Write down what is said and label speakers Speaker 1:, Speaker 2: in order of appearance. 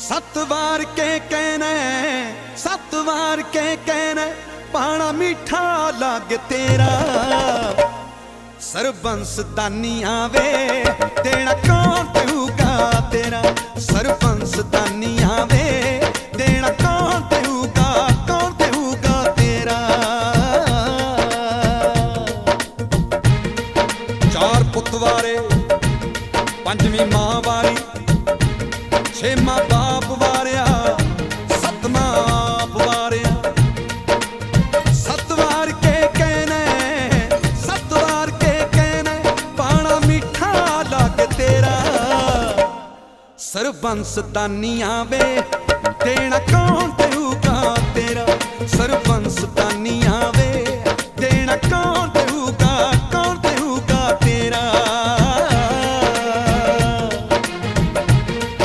Speaker 1: ਸੱਤ ਵਾਰ ਕੇ ਕਹਿਣਾ ਸੱਤ ਵਾਰ ਕੇ ਕਹਿਣਾ, ਪਾਣਾ ਮਿੱਠਾ ਲੱਗ ਤੇਰਾ। ਸਰਬੰਸ ਦਾਨੀਆਂ ਵੇ ਤੇਣਾ ਕੌਣ ਤੂਗਾ ਤੇਰਾ? ਸਰਬੰਸ ਦਾਨੀ ਆਵੇ, ਦੇਣਾ ਕੌਣ ਤੂਗਾ ਕੌਣ ਤੂਗਾ ਤੇਰਾ? ਚਾਰ ਪੁੱਤ ਵਾਰੇ, ਪੰਜਵੀਂ ਮਾਂ ਵਾਰੀ ਛੇਵਾਂ ਬਾਪ ਵਾਰਿਆ, ਸੱਤਵਾਂ ਆਪ ਵਾਰਿਆ। ਸੱਤ ਵਾਰ ਕੇ ਕਹਿਣਾ ਸੱਤ ਵਾਰ ਕੇ ਕਹਿਣਾ ਪਾਣਾ ਮਿੱਠਾ ਲੱਗ ਤੇਰਾ। ਸਰਬੰਸ ਦਾਨੀਆਂ ਵੇ ਦੇਣਾ ਕੌਣ ਦੇਊਗਾ ਤੇਰਾ। ਸਰਬੰਸ ਦਾਨੀਆਂ